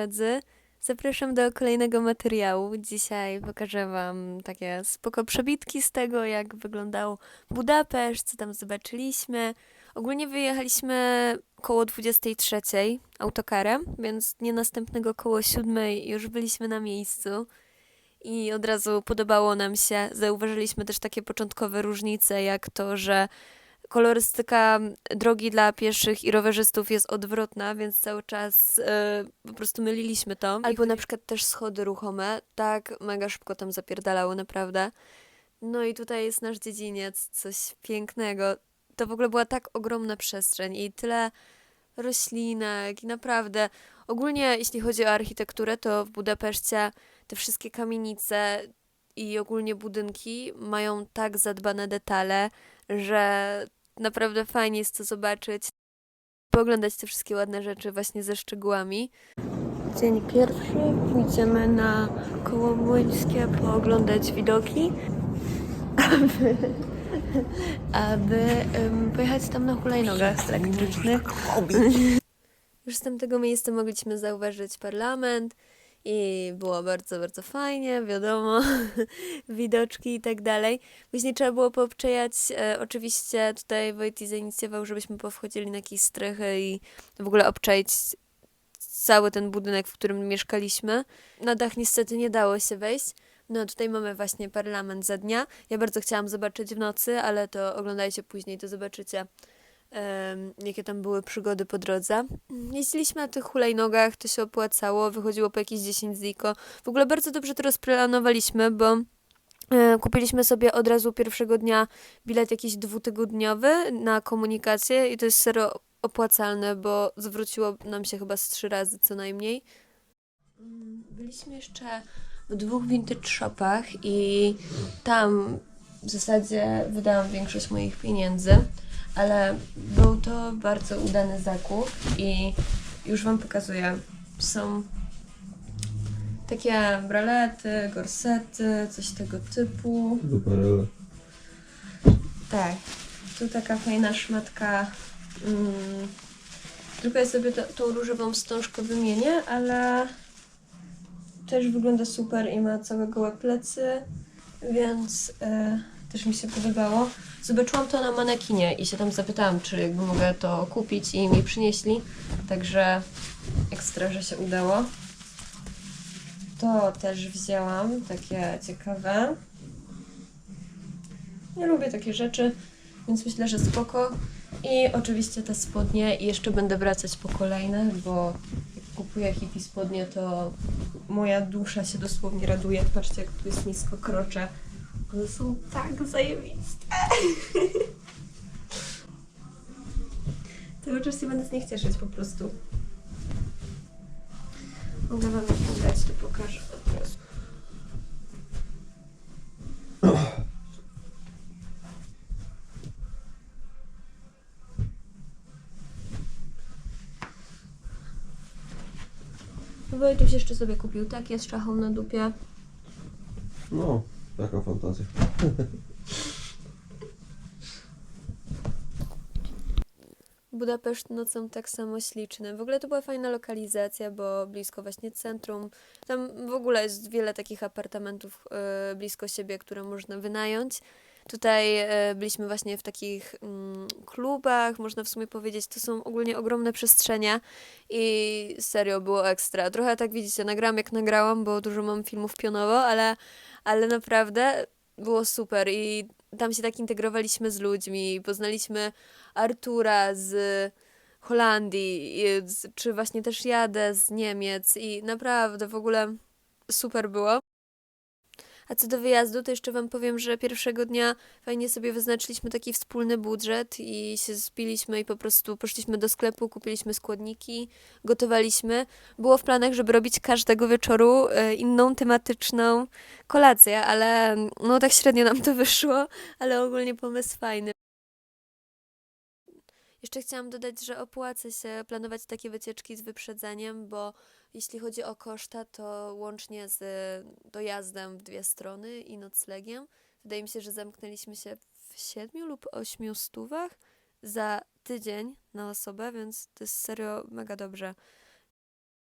Drodzy, zapraszam do kolejnego materiału. Dzisiaj pokażę wam takie spoko przebitki z tego, jak wyglądał Budapeszt, co tam zobaczyliśmy. Ogólnie wyjechaliśmy koło 23 autokarem, więc nie następnego koło 7 już byliśmy na miejscu. I od razu podobało nam się. Zauważyliśmy też takie początkowe różnice, jak to, że kolorystyka drogi dla pieszych i rowerzystów jest odwrotna, więc cały czas e, po prostu myliliśmy to. Albo na przykład też schody ruchome, tak mega szybko tam zapierdalało, naprawdę. No i tutaj jest nasz dziedziniec, coś pięknego. To w ogóle była tak ogromna przestrzeń i tyle roślinek i naprawdę. Ogólnie jeśli chodzi o architekturę, to w Budapeszcie te wszystkie kamienice i ogólnie budynki mają tak zadbane detale, że naprawdę fajnie jest to zobaczyć, pooglądać te wszystkie ładne rzeczy właśnie ze szczegółami. Dzień pierwszy, pójdziemy na koło Młyńskie pooglądać widoki, aby em, pojechać tam na hulajnogach elektrycznych. Już z tamtego miejsca mogliśmy zauważyć parlament i było bardzo, bardzo fajnie, wiadomo, widoczki i tak dalej. Później trzeba było poobczejać, e, oczywiście tutaj Wojty zainicjował, żebyśmy powchodzili na jakieś strychy i w ogóle obczaić cały ten budynek, w którym mieszkaliśmy. Na dach niestety nie dało się wejść. No tutaj mamy właśnie parlament za dnia. Ja bardzo chciałam zobaczyć w nocy, ale to oglądajcie później, to zobaczycie em, jakie tam były przygody po drodze. Jeździliśmy na tych hulajnogach, to się opłacało, wychodziło po jakieś 10 ziko. W ogóle bardzo dobrze to rozplanowaliśmy, bo e, kupiliśmy sobie od razu pierwszego dnia bilet jakiś dwutygodniowy na komunikację i to jest serio opłacalne, bo zwróciło nam się chyba z trzy razy co najmniej. Mm, Byliśmy jeszcze w dwóch vintage shopach i tam w zasadzie wydałam większość moich pieniędzy, ale był to bardzo udany zakup i już Wam pokazuję. Są takie bralety, gorsety, coś tego typu. Duperele. Tak, tu taka fajna szmatka. Mm, tylko ja sobie to, tą różową wstążkę wymienię, ale też wygląda super i ma całe gołe plecy, więc e, też mi się podobało. Zobaczyłam to na manekinie i się tam zapytałam, czy jakby mogę to kupić i mi przynieśli, także ekstra, że się udało. To też wzięłam, takie ciekawe. Ja lubię takie rzeczy, więc myślę, że spoko. I oczywiście te spodnie i jeszcze będę wracać po kolejne, bo kupuję hippie spodnie, to moja dusza się dosłownie raduje. Patrzcie, jak tu jest nisko krocze. One są tak zajebiste. Cały czas się będę z nich cieszyć po prostu. Mogę wam dać, to pokażę Wojtuś jeszcze sobie kupił takie z szachą na dupie. No, taka fantazja. Budapeszt nocą tak samo śliczny. W ogóle to była fajna lokalizacja, bo blisko właśnie centrum. Tam w ogóle jest wiele takich apartamentów e, blisko siebie, które można wynająć. Tutaj e, byliśmy właśnie w takich mm, klubach, można w sumie powiedzieć, to są ogólnie ogromne przestrzenie i serio było ekstra. Trochę tak widzicie, nagrałam jak nagrałam, bo dużo mam filmów pionowo, ale, ale naprawdę było super i tam się tak integrowaliśmy z ludźmi, poznaliśmy Artura z Holandii, czy właśnie też jadę z Niemiec i naprawdę w ogóle super było. A co do wyjazdu, to jeszcze Wam powiem, że pierwszego dnia fajnie sobie wyznaczyliśmy taki wspólny budżet i się spiliśmy i po prostu poszliśmy do sklepu, kupiliśmy składniki, gotowaliśmy. Było w planach, żeby robić każdego wieczoru e, inną tematyczną kolację, ale no tak średnio nam to wyszło, ale ogólnie pomysł fajny. Jeszcze chciałam dodać, że opłaca się planować takie wycieczki z wyprzedzeniem, bo jeśli chodzi o koszta, to łącznie z dojazdem w dwie strony i noclegiem, wydaje mi się, że zamknęliśmy się w siedmiu lub ośmiu stówach za tydzień na osobę, więc to jest serio mega dobrze.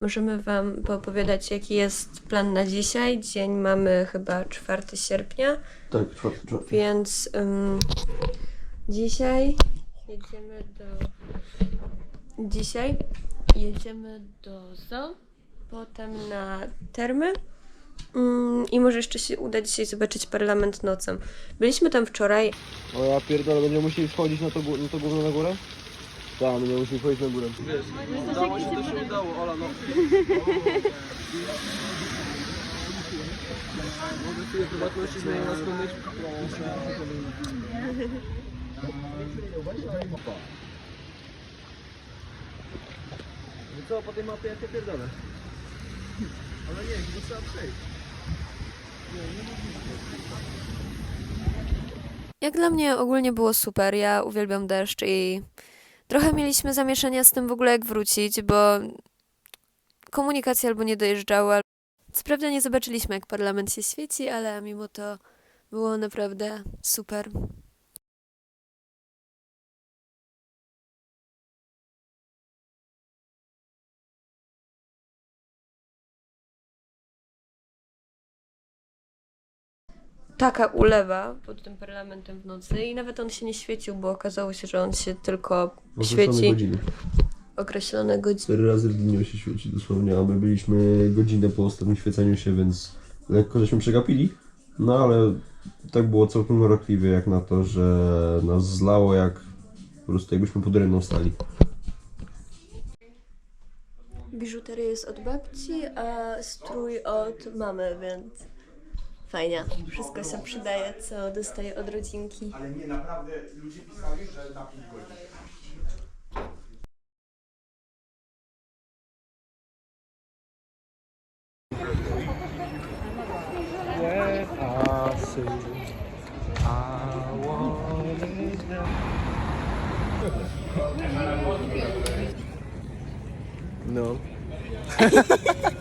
Możemy Wam poopowiadać, jaki jest plan na dzisiaj. Dzień mamy chyba 4 sierpnia. Tak, czwarty, czwarty. Więc ym, dzisiaj jedziemy do. Dzisiaj jedziemy do zoo, potem na termy. Ym, I może jeszcze się uda dzisiaj zobaczyć parlament nocą. Byliśmy tam wczoraj. O ja pierdolę, będziemy musieli schodzić na to, gó- na to gówno na górę? Tak, będziemy musieli wchodzić na górę. Wiesz, udało się, to się udało, Ola, no. Mogę sobie prywatności zmienić na skądś? No co, po tej mapie ja cię pierdolę. Ale nie, to trzeba przejść. Jak dla mnie ogólnie było super. Ja uwielbiam deszcz i trochę mieliśmy zamieszania z tym w ogóle jak wrócić, bo komunikacja albo nie dojeżdżała. Co prawda nie zobaczyliśmy jak parlament się świeci, ale mimo to było naprawdę super. Taka ulewa pod tym parlamentem w nocy i nawet on się nie świecił, bo okazało się, że on się tylko świeci godziny. określone godziny. Cztery razy w dniu się świeci dosłownie, a my byliśmy godzinę po ostatnim świeceniu się, więc lekko żeśmy przegapili. No ale tak było całkiem mrokliwie jak na to, że nas zlało jak po prostu jakbyśmy pod rynną stali. Biżuteria jest od babci, a strój od mamy, więc fajnie. Wszystko się przydaje, co dostaję od rodzinki. Ale nie, naprawdę ludzie pisali, że na 5 godzin. No.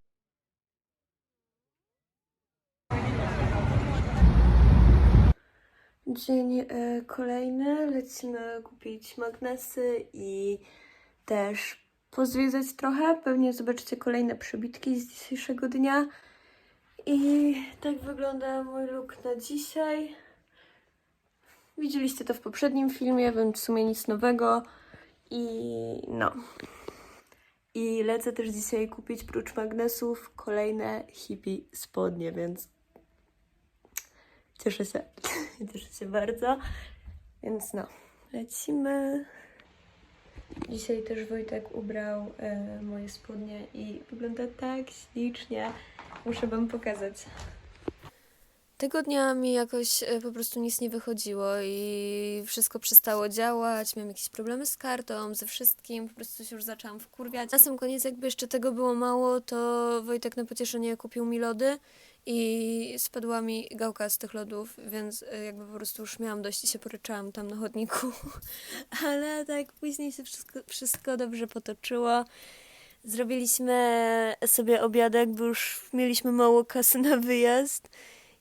Dzień e, kolejny. Lecimy kupić magnesy i też pozwiedzać trochę. Pewnie zobaczycie kolejne przebitki z dzisiejszego dnia. I tak wygląda mój look na dzisiaj. Widzieliście to w poprzednim filmie, więc w sumie nic nowego. I no. I lecę też dzisiaj kupić prócz magnesów kolejne hippie spodnie, więc Cieszę się. Cieszę się bardzo. Więc no, lecimy. Dzisiaj też Wojtek ubrał e, moje spodnie i wygląda tak ślicznie. Muszę Wam pokazać. Tego dnia mi jakoś e, po prostu nic nie wychodziło i wszystko przestało działać. Miałam jakieś problemy z kartą, ze wszystkim. Po prostu się już zaczęłam wkurwiać. Na sam koniec, jakby jeszcze tego było mało, to Wojtek na pocieszenie kupił mi lody i spadła mi gałka z tych lodów, więc y, jakby po prostu już miałam dość i się poryczałam tam na chodniku. Ale tak później się wszystko, wszystko dobrze potoczyło. Zrobiliśmy sobie obiadek, bo już mieliśmy mało kasy na wyjazd.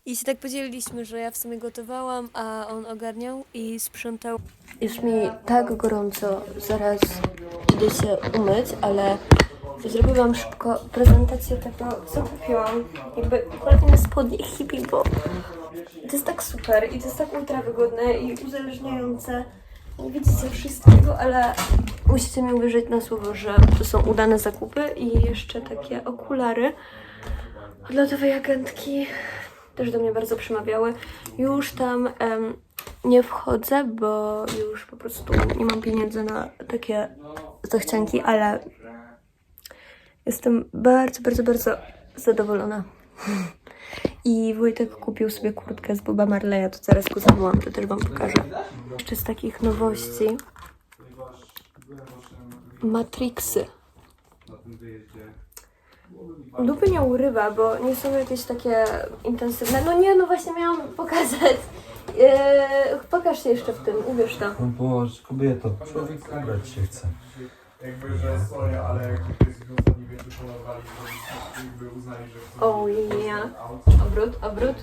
I się tak podzieliliśmy, że ja w sumie gotowałam, a on ogarniał i sprzątał. Jest mi tak gorąco, zaraz idę się umyć, ale zrobiłam szybko prezentację tego, co kupiłam. Jakby kolejne spodnie hippie, bo to jest tak super i to jest tak ultra wygodne i uzależniające. Nie widzicie wszystkiego, ale musicie mi uwierzyć na słowo, że to są udane zakupy i jeszcze takie okulary od lodowej agentki też do mnie bardzo przemawiały. Już tam em, nie wchodzę, bo już po prostu nie mam pieniędzy na takie zachcianki, ale jestem bardzo, bardzo, bardzo zadowolona. I Wojtek kupił sobie kurtkę z Boba Marleya, to zaraz go zawołam, to też wam pokażę. Jeszcze z takich nowości. Matrixy. Dupy nie urywa, bo nie są jakieś takie intensywne. No nie, no właśnie miałam pokazać. Eee, pokaż się jeszcze w tym, uwierz to. No Boże, kobieto, człowiek ubrać się chce. Jakby, że sorry, ale jakby to jest ostatni wieczór planowali, to jakby uznali, że chcą O ja. Obrót, obrót.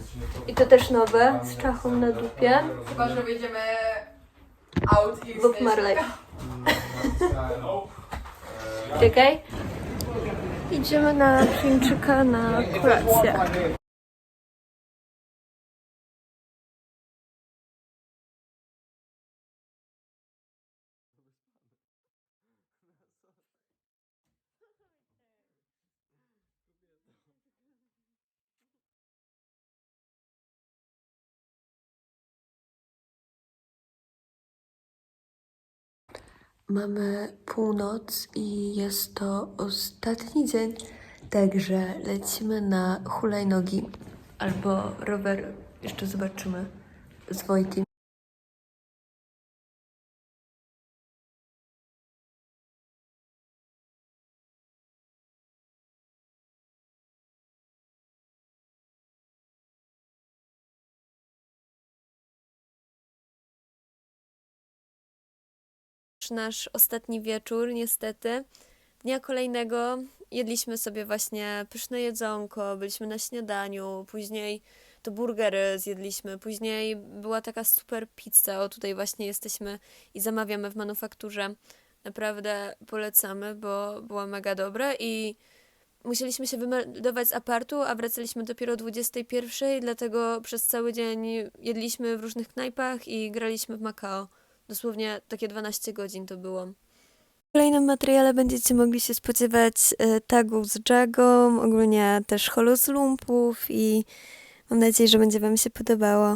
I to też nowe, z czachą na dupie. Chyba, że wyjdziemy out i Bob Marley. Czekaj. Idziemy na Chińczyka na kolację. Mamy północ i jest to ostatni dzień, także lecimy na hulajnogi albo rower. Jeszcze zobaczymy z Nasz ostatni wieczór, niestety. Dnia kolejnego jedliśmy sobie właśnie pyszne jedzonko, byliśmy na śniadaniu, później to burgery zjedliśmy, później była taka super pizza, o tutaj właśnie jesteśmy i zamawiamy w manufakturze. Naprawdę polecamy, bo była mega dobra i musieliśmy się wymeldować z apartu, a wracaliśmy dopiero o 21, dlatego przez cały dzień jedliśmy w różnych knajpach i graliśmy w Macao. Dosłownie takie 12 godzin to było. W kolejnym materiale będziecie mogli się spodziewać e, tagów z Jagą, ogólnie też holoz lumpów i mam nadzieję, że będzie Wam się podobało.